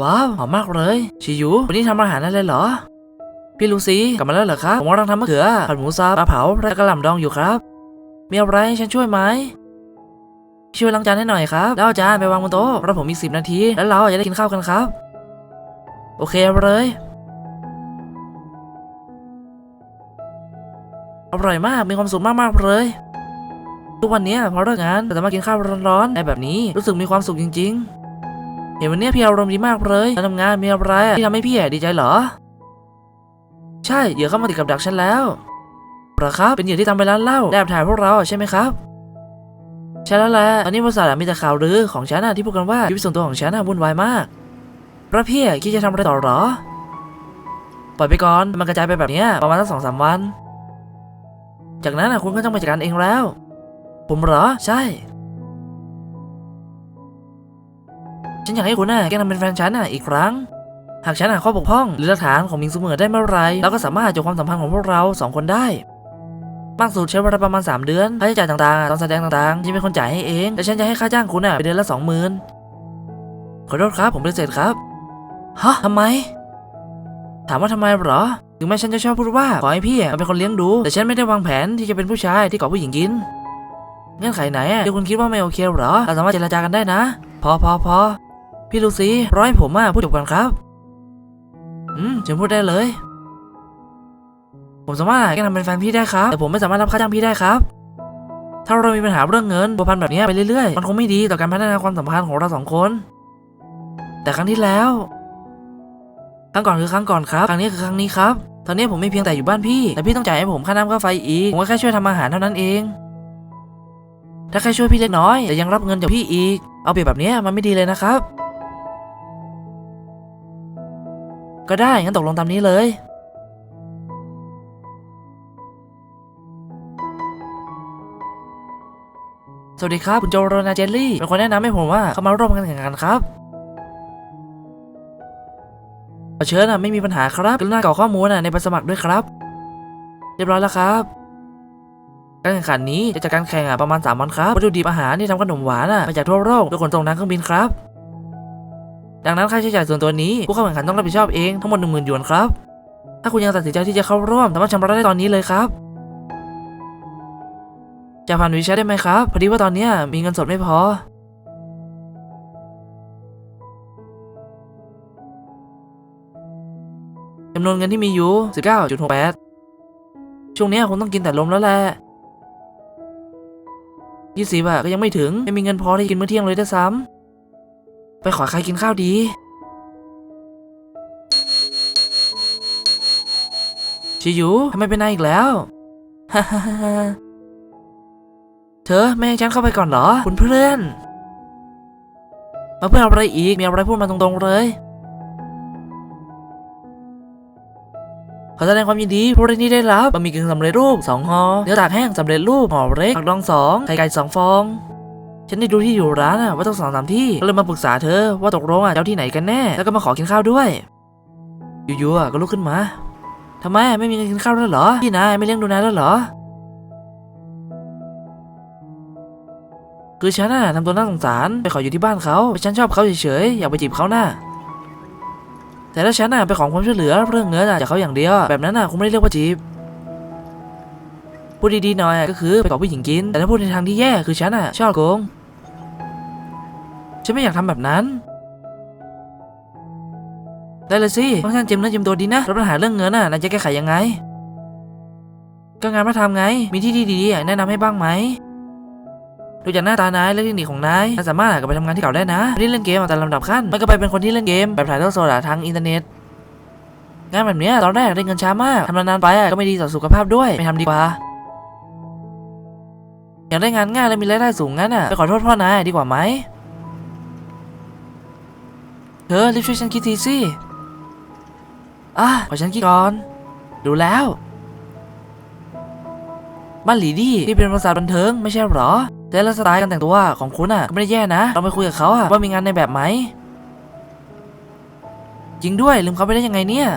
ว้าวหอมมากเลยชิยูวันนี้ทำอาหารอะไรเหรอ พี่ลูซี่กลับมาแล้วเหรอครับผมกำลังทำมะเขือผัดหมูสับปลาเผาและกระหล่ำดองอยู่ครับ มีอะไรฉันช่วยไหมช่วยล้างจานให้หน่อยครับแล้วเอาจานไปวางบนโต๊ะเราผมมีสิบนาที แล้วเราจะได้กินข้าวกันครับ โอเคเอาเลยอร่อยมากมีความสุขมากๆเลย ทุกวันนี้พอเลิกงานก็จะมากินข้าวร้อนๆในแบบนี้รู้สึกมีความสุขจริงๆ เห็นวันนี้พี่อารมณ์ดีมากเลยการทำงานมีอะไรที่ทำให้พี่ดีใจเหรอ ใช่เหยื่อเข้ามาติดกับดักฉันแล้วหรอครับเป็นเหยื่อที่ทำไปร้านเหล้าแอบถ่ายพวกเราใช่ไหมครับใช่แล้วแหละตอนนี้บริษัทมีแต่ข่าวลือของฉันอะที่พูดกันว่าชีวิตส่วนตัวของฉันวุ่นวายมากพระพี่อะคิดจะทำอะไรต่อเหรอปล่อยไปก่อนมันกระจายไปแบบนี้ประมาณสักสองสามวัน จากนั้นคุณก็ต้องไปจัดการเองแล้ว ผมเหรอใช่ ฉันอยากให้คุณน่ะแกล้งทำเป็นแฟนฉันน่ะอีกครั้ง หากฉันหาข้อบกพร่อง หรือหลักฐานของมิงซูเหมือได้เมื่อไหรเราก็สามารถจบความสัมพันธ์ของพวกเราสองคนได้มากสุดใช้เวลาประมาณ 3 เดือนค่าใช้จ่ายต่างๆตอนแสดงต่างๆฉันเป็นคนจ่ายให้เองแต่ฉันจะให้ค่าจ้างคุณน่ะเป็นเดือนละสองหมื่นขอโทษครับผมปฏิเสธครับฮะทำไม ถามว่าทำไมหรอถึงแม้ฉันจะชอบพูดว่าขอให้พี่เป็นคนเลี้ยงดู แต่ฉันไม่ได้วางแผนที่จะเป็นผู้ชายที่กาะผู้หญิงกินเงื่อนไขไหนที่คุณคิดว่าไม่โอเคหรอเราสามารถเจรจากันได้นะ พอพอพอ พี่ลูซี่ร้อยผมอะพูดจบก่อนครับ อืมเชิญพูดได้เลย ผมสามารถแกทำเป็นแฟนพี่ได้ครับ แต่ผมไม่สามารถรับค่าจ้างพี่ได้ครับ ถ้าเรามีปัญหาเรื่องเงินบัวพันแบบนี้ไปเรื่อยๆ มันคงไม่ดีต่อการพัฒนาความสัมพันธ์ของเราสองคน แต่ครั้งที่แล้ว ครั้งก่อนคือครั้งก่อนครับ ครั้งนี้คือครั้งนี้ครับ ตอนนี้ผมไม่เพียงแต่อยู่บ้านพี่ แต่พี่ต้องจ่ายให้ผมค่าน้ำค่าไฟอีก ผมก็แค่ช่วยทำอาหารเท่านั้นเอง ถ้าแค่ช่วยพี่เล็กน้อย แต่ยังรับเงินจากพี่อีก เอาเปรียบแบบนี้มันไม่ดีเลยนะครับ ก็ได้ งั้นตกลงตามนี้เลย สวัสดีครับ คุณโจโรนาเจลลี่เป็นคนแนะนำให้ผมว่าเข้ามาร่วมกันแข่งขันครับขอเชิญนะไม่มีปัญหาครับกรุณากรอกข้อมูลนะในใบสมัครด้วยครับ เรียบร้อยแล้วครับ การแข่งขันนี้จะจัดการแข่งอะประมาณ 3 วันครับวัตถุดิบอาหารที่ทำขนมหวานอะมาจากทั่วโลกโดยขนส่งทางเครื่องบินครับ ดังนั้นค่าใช้จ่ายส่วนตัวนี้ผู้เข้าแข่งขันต้องรับผิดชอบเองทั้งหมด 10,000หยวนครับ ถ้าคุณยังตัดสินใจที่จะเข้าร่วมสามารถชำระได้ตอนนี้เลยครับ จะผ่านวีแชทได้ไหมครับ พอดีว่าตอนนี้มีเงินสดไม่พอ จำนวนเงินที่มีอยู่ 19.68 ช่วงนี้คงต้องกินแต่ลมแล้วแหละยี่สิบอะก็ยังไม่ถึงไม่มีเงินพอที่กินมื้อเที่ยงเลยด้วยซ้ำ ไปขอใครกินข้าวดี ชิยูทำไมเป็นนายอีกแล้ว เธอไม่ให้ฉันเข้าไปก่อนเหรอ คุณเพื่อน มาเพื่ออะไรอีก มีอะไรพูดมาตรงๆเลย ขอแสดงความยินดีผู้เล่นที่ได้รับบะหมี่กึ่งสำเร็จรูป 2ห่อเนื้อตากแห้งสำเร็จรูปห่อเล็กผักดองสองไข่ไก่สองฟอง ฉันได้ดูที่อยู่ร้านอะว่าต้องสองสามที่ก็เลยมาปรึกษาเธอว่าตกลงอะจะเอาที่ไหนกันแน่ แล้วก็มาขอกินข้าวด้วยอยู่ๆอะก็ลุกขึ้นมาทำไมไม่มีเงินกินข้าวแล้วเหรอพี่นายไม่เลี้ยงดูนายแล้วเหรอ คือฉันน่ะทำตัวน่าสงสารไปขออยู่ที่บ้านเขาเพราะฉันชอบเขาเฉยๆอยากไปจีบเขาน่ะแต่ถ้าฉันน่ะไปขอความช่วยเหลือเรื่องเงินจากเขาอย่างเดียว แบบนั้นน่ะคงไม่ได้เรียกว่าจีบพูดดีๆหน่อยก็คือไปขอผู้หญิงกิน แต่ถ้าพูดในทางที่แย่คือฉันน่ะชอบโกง ฉันไม่อยากทำแบบนั้น ได้เลยสิค่อนข้างเจมเนื้อเจมตัวดีนะแล้วปัญหาเรื่องเงินน่ะนายจะแก้ไขยังไง ก็งานพระทำไง มีที่ดีๆอะแนะนำให้บ้างไหมดูจากหน้าตานายและเทคนิคของนายนายสามารถกลับไปทำงานที่เก่าได้นะไม่เล่นเกมเอาแต่ลำดับขั้นมันก็ไปเป็นคนที่เล่นเกมแบบถ่ายทอดสดทางอินเทอร์เน็ตงานแบบนี้ตอนแรกได้เงินช้ามากทำนานๆไปก็ไม่ดีต่อสุขภาพด้วยไม่ทำดีกว่าอยากได้งานง่ายและมีรายได้สูงงั้นอะไปขอโทษพ่อนายดีกว่าไหม เธอรีบช่วยฉันคิดทีสิอะขอฉันคิดก่อน ดูแล้วบ้านหลีดี้ที่เป็นภาษาทบันเทิงไม่ใช่หรอแต่ละสไตล์การแต่งตัวของคุณอะก็ไม่ได้แย่นะเราไปคุยกับเขาอะว่ามีงานในแบบไหมจริงด้วยลืมเขาไปได้ยังไงเนี่ย